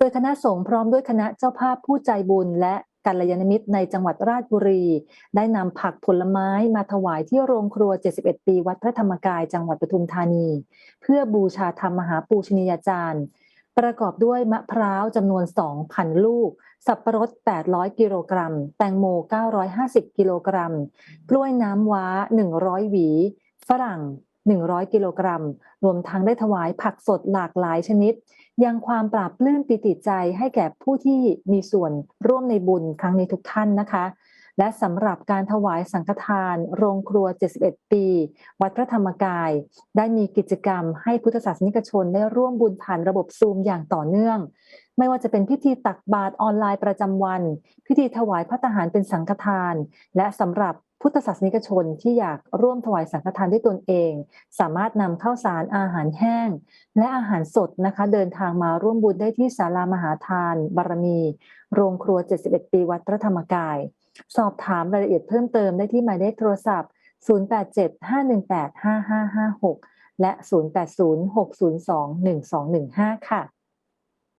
โดยคณะสงฆ์พร้อมด้วยคณะเจ้าภาพผู้ใจบุญและกัลยาณมิตรในจังหวัดราชบุรี ได้นำผักผลไม้มาถวายที่โรงครัว 71 ปีวัดพระธรรมกายจังหวัดปทุมธานี เพื่อบูชาธรรมมหาปูชนียาจารย์ ประกอบด้วยมะพร้าวจำนวน 2,000 ลูก สับปะรด 800 กิโลกรัม แตงโม 950 กิโลกรัม กล้วยน้ำว้า 100 หวี ฝรั่ง 100 กิโลกรัม รวมทั้งได้ถวายผักสดหลากหลายชนิด ยังความปราบปลื้มปิติใจให้แก่ผู้ที่มีส่วนร่วมในบุญครั้งนี้ทุกท่านนะคะ และสำหรับการถวายสังฆทาน โรงครัว 71 ปี วัดพระธรรมกาย ได้มีกิจกรรมให้พุทธศาสนิกชนได้ร่วมบุญผ่านระบบซูมอย่างต่อเนื่องไม่ว่าจะเป็นพิธีตักบาตรออนไลน์ประจำวัน พิธีถวายพระทหารเป็นสังฆทาน และสำหรับ พุทธศาสนิกชนที่อยากร่วมถวายสังฆทานด้วยตนเอง สามารถนำข้าวสารอาหารแห้ง และอาหารสดนะคะ เดินทางมาร่วมบุญได้ที่ศาลามหาทาน บารมี โรงครัว 71 ปีวัดพระธรรมกาย สอบถามรายละเอียดเพิ่มเติมได้ที่หมายเลขโทรศัพท์ 087-518-5556 และ 0806021215 ค่ะ